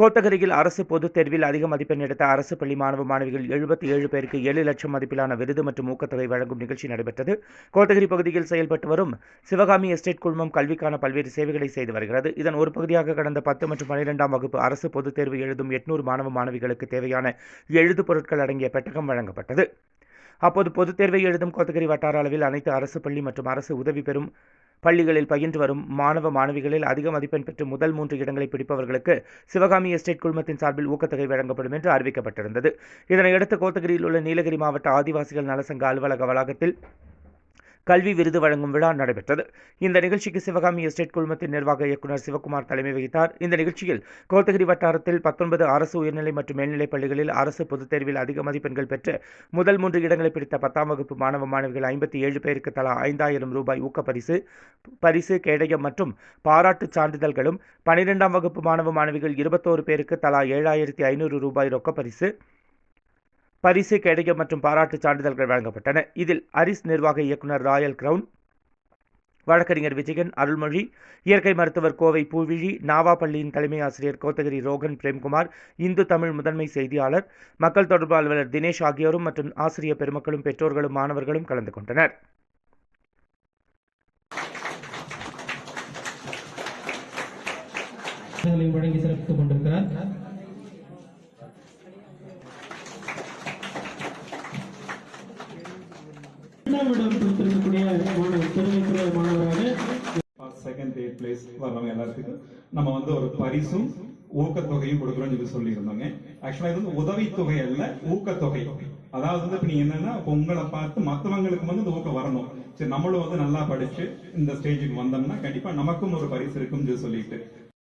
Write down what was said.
கோத்தகிரியில் அரசு பொதுத் தேர்வில் அதிக மதிப்பெண் எடுத்த அரசு பள்ளி மாணவ மாணவிகள் எழுபத்தி ஏழு பேருக்கு ஏழு லட்சம் மதிப்பிலான விருது மற்றும் ஊக்கத்தொகை வழங்கும் நிகழ்ச்சி நடைபெற்றது. கோத்தகிரி பகுதியில் செயல்பட்டு வரும் சிவகாமி எஸ்டேட் குழுமம் கல்விக்கான பல்வேறு சேவைகளை செய்து வருகிறது. இதன் ஒரு பகுதியாக கடந்த பத்து மற்றும் பனிரெண்டாம் வகுப்பு அரசு பொதுத் தேர்வு எழுதும் எட்நூறு மாணவ மாணவிகளுக்கு தேவையான எழுது பொருட்கள் அடங்கிய பெட்டகம் வழங்கப்பட்டது. அப்போது பொதுத் தேர்வை எழுதும் கோத்தகிரி வட்டார அளவில் அனைத்து அரசு பள்ளி மற்றும் அரசு உதவி பெறும் பள்ளிகளில் பயின்று வரும் மாணவ மாணவிகளில் அதிக மதிப்பெண் பெற்று முதல் மூன்று இடங்களை பிடிப்பவர்களுக்கு சிவகாமி எஸ்டேட் குழுமத்தின் சார்பில் ஊக்கத்தொகை வழங்கப்படும் என்று அறிவிக்கப்பட்டிருந்தது. இதனையடுத்து கோத்தகிரியில் உள்ள நீலகிரி மாவட்ட ஆதிவாசிகள் நலசங்க அலுவலக வளாகத்தில் கல்வி விருது வழங்கும் விழா நடைபெற்றது. இந்த நிகழ்ச்சிக்கு சிவகாமி எஸ்டேட் குழுமத்தின் நிர்வாக இயக்குநர் சிவகுமார் தலைமை வகித்தார். இந்த நிகழ்ச்சியில் கோத்தகிரி வட்டாரத்தில் பத்தொன்பது அரசு உயர்நிலை மற்றும் மேல்நிலைப் பள்ளிகளில் அரசு பொதுத் தேர்வில் அதிக மதிப்பெண்கள் பெற்று முதல் மூன்று இடங்களை பிடித்த பத்தாம் வகுப்பு மாணவ மாணவிகள் ஐம்பத்தி ஏழு பேருக்கு தலா ஐந்தாயிரம் ரூபாய் ஊக்கப்பரிசு பரிசு கேடயம் மற்றும் பாராட்டுச் சான்றிதழ்களும் பனிரெண்டாம் வகுப்பு மாணவ மாணவிகள் இருபத்தோரு பேருக்கு தலா ஏழாயிரத்தி ஐநூறு ரூபாய் ரொக்கப்பரிசு பரிசு பரிசு மற்றும் பாராட்டுச் சான்றிதழ்கள் வழங்கப்பட்டன. இதில் அரிஸ் நிர்வாக இயக்குனர் ராயல் கிரவுன் வழக்கறிஞர் விஜயன் அருள்மொழி இயற்கை மருத்துவர் கோவை பூவிழி நாவா பள்ளியின் தலைமை ஆசிரியர் கோத்தகிரி ரோகன் பிரேம்குமார் இந்து தமிழ் முதன்மை செய்தியாளர் மக்கள் தொடர்பு அலுவலர் தினேஷ் ஆகியோரும் மற்றும் ஆசிரியர் பெருமக்களும் பெற்றோர்களும் மாணவர்களும் கலந்து கொண்டனர். வழங்கி சிறப்பித்துக் கொண்டிருக்கிறார். இரண்டாம் இடம் பிடித்திருக்கக்கூடிய மாணவர் பெருமைக்குரிய மாணவராக செகண்ட் தேர்ட் பிளேஸ் வர்றவங்க எல்லாத்துக்கும் நம்ம வந்து ஒரு பரிசும் ஊக்கத்தொகையும் கொடுக்குறோம்னு சொல்லி சொல்லியிருந்தோங்க. ஆக்சுவலா இது வந்து உதவித்தொகை அல்ல ஊக்கத்தொகை. அதாவது வந்து இப்ப நீங்க என்னன்னா உங்களை பார்த்து மத்தவங்களுக்கு வந்து இந்த ஊக்கம் வரணும். சரி நம்மளும் வந்து நல்லா படிச்சு இந்த ஸ்டேஜுக்கு வந்தோம்னா கண்டிப்பா நமக்கும் ஒரு பரிசு இருக்கும்னு சொல்லிட்டு